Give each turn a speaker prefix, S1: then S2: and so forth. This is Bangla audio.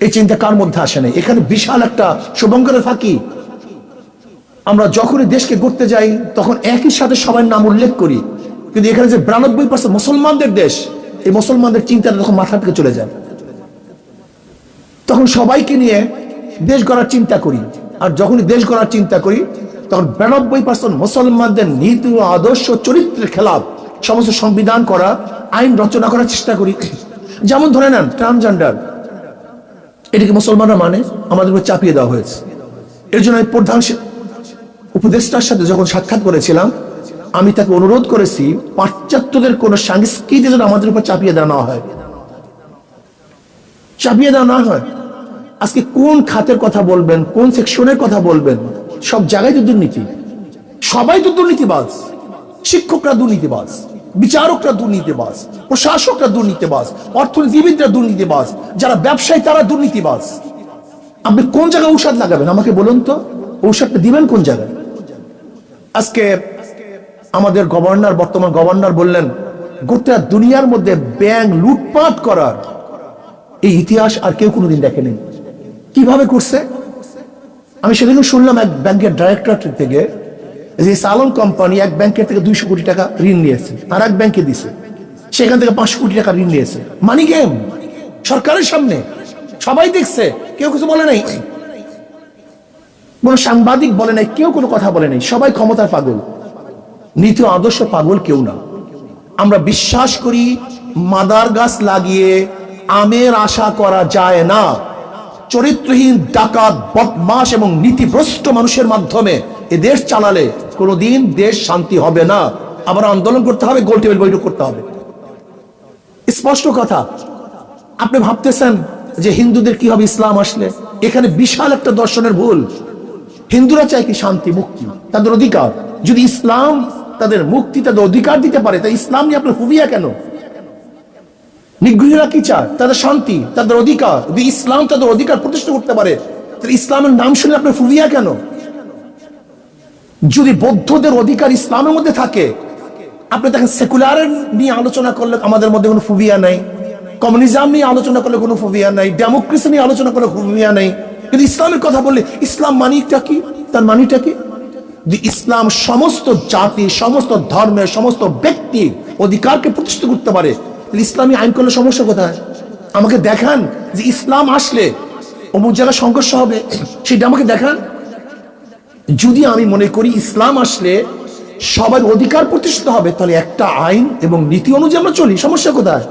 S1: এই চিন্তা কার মধ্যে আসে নাই? এখানে বিশাল একটা শুভঙ্করের ফাঁকি। আমরা যখনই দেশকে করতে যাই, তখন একই সাথে সবার নাম উল্লেখ করি। কিন্তু এখানে যে বিরানব্বই পার্সেন্ট মুসলমানদের দেশ, এই মুসলমানদের চিন্তাটা তখন মাথা থেকে চলে যায়। তখন সবাইকে নিয়ে দেশ গড়ার চিন্তা করি। আর যখনই দেশ গড়ার চিন্তা করি, তখন বিরানব্বই পার্সেন্ট মুসলমানদের নীতি ও আদর্শ চরিত্রের খেলাফ সমস্ত সংবিধান করা, আইন রচনা করার চেষ্টা করি। যেমন ধরে নেন ট্রান্সজেন্ডার এটাকে মুসলমানরা মানে? আমাদের উপর চাপিয়ে দেওয়া হয়েছে। এর জন্য আমি প্রধান উপদেষ্টার সাথে যখন সাক্ষাৎ করেছিলাম, আমি তাকে অনুরোধ করেছি, পাশ্চাত্যদের কোন সংস্কৃতি যেন আমাদের উপর চাপিয়ে দেওয়া না হয়। চাপিয়ে দেওয়া না হয়। আজকে কোন খাতের কথা বলবেন, কোন সেকশনের কথা বলবেন? সব জায়গায় তো দুর্নীতি। সবাই তো দুর্নীতিবাজ। শিক্ষকরা দুর্নীতিবাজ। বিচারকরা দুর্নীতিবাজ, প্রশাসকরা দুর্নীতিবাজ, অর্থনীতিবিদরা দুর্নীতিবাজ, যারা ব্যবসায়ী তারা দুর্নীতিবাজ। আপনি কোন জায়গায় ঔষধ লাগাবেন? আমাকে বলুন তো, ঔষধটা দিবেন কোন জায়গায়? আজকে আমাদের গভর্নর, বর্তমান গভর্নর বললেন, গোটা দুনিয়ার মধ্যে ব্যাংক লুটপাট করার এই ইতিহাস আর কেউ কোনোদিন দেখেনি। কীভাবে করছে? আমি সেদিন শুনলাম এক ব্যাংকের ডাইরেক্টর থেকে যে সালন কোম্পানি এক ব্যাংকের থেকে দুইশো কোটি টাকা ঋণ নিয়েছে। আর এক ব্যাংকে দিছে। সেখান থেকে পাঁচশো কোটি টাকা ঋণ নিয়েছে। Money game. সরকারের সামনে। সবাই দেখছে। কেউ কিছু বলে নাই। কোন সাংবাদিক বলে নাই, কেউ কোনো কথা বলে নাই। সবাই ক্ষমতার পাগল। নীতি আদর্শ পাগল কেউ না। আমরা বিশ্বাস করি, মাদার গাছ লাগিয়ে আমের আশা করা যায় না। চরিত্রহীন, ডাকাত বদমাস এবং নীতিভ্রষ্ট মানুষের মাধ্যমে এ দেশ চালালে কোনোদিন দেশ শান্তি হবে না। আবার আন্দোলন করতে হবে, গোল টেবিল বৈঠক করতে হবে। স্পষ্ট কথা, আপনি ভাবতেছেন যে হিন্দুদের কি হবে ইসলাম আসলে? এখানে বিশাল একটা দর্শনের ভুল। হিন্দুরা চায় কি শান্তি, মুক্তি, তাদের অধিকার। যদি ইসলাম তাদের মুক্তি, তাদের অধিকার দিতে পারে তাই ইসলাম নিয়ে আপনার ফুবিয়া কেন? নিগৃহীরা কি চায়? তাদের শান্তি, তাদের অধিকার। যদি ইসলাম তাদের অধিকার প্রতিষ্ঠা করতে পারে, তাহলে ইসলামের নাম শুনে আপনার ফুবিয়া কেন? যদি বৌদ্ধদের অধিকার ইসলামের মধ্যে থাকে, আপনি দেখেন সেকুলারের নিয়ে আলোচনা করলে আমাদের মধ্যে কোনো ফুবিয়া নাই কমিউনিজম নিয়ে আলোচনা করলে কোনো ফুবিয়া নাই ডেমোক্রেসি নিয়ে আলোচনা করলে ফুবিয়া নাই। কিন্তু ইসলামের কথা বললে, ইসলাম মানিটা কি? তার মানিটা কি? ইসলাম সমস্ত জাতি, সমস্ত ধর্মের, সমস্ত ব্যক্তির অধিকারকে প্রতিষ্ঠিত করতে পারে। ইসলামী আইন করলে সমস্যা কোথায়? আমাকে দেখান যে ইসলাম আসলে অমুক জায়গায় সংঘর্ষ হবে, সেটা আমাকে দেখান। যদি আমি মনে করি ইসলাম আসলে সবার অধিকার প্রতিষ্ঠিত হবে, তাহলে একটা আইন এবং নীতি অনুযায়ী আমরা চলি। সমস্যা কোথায়?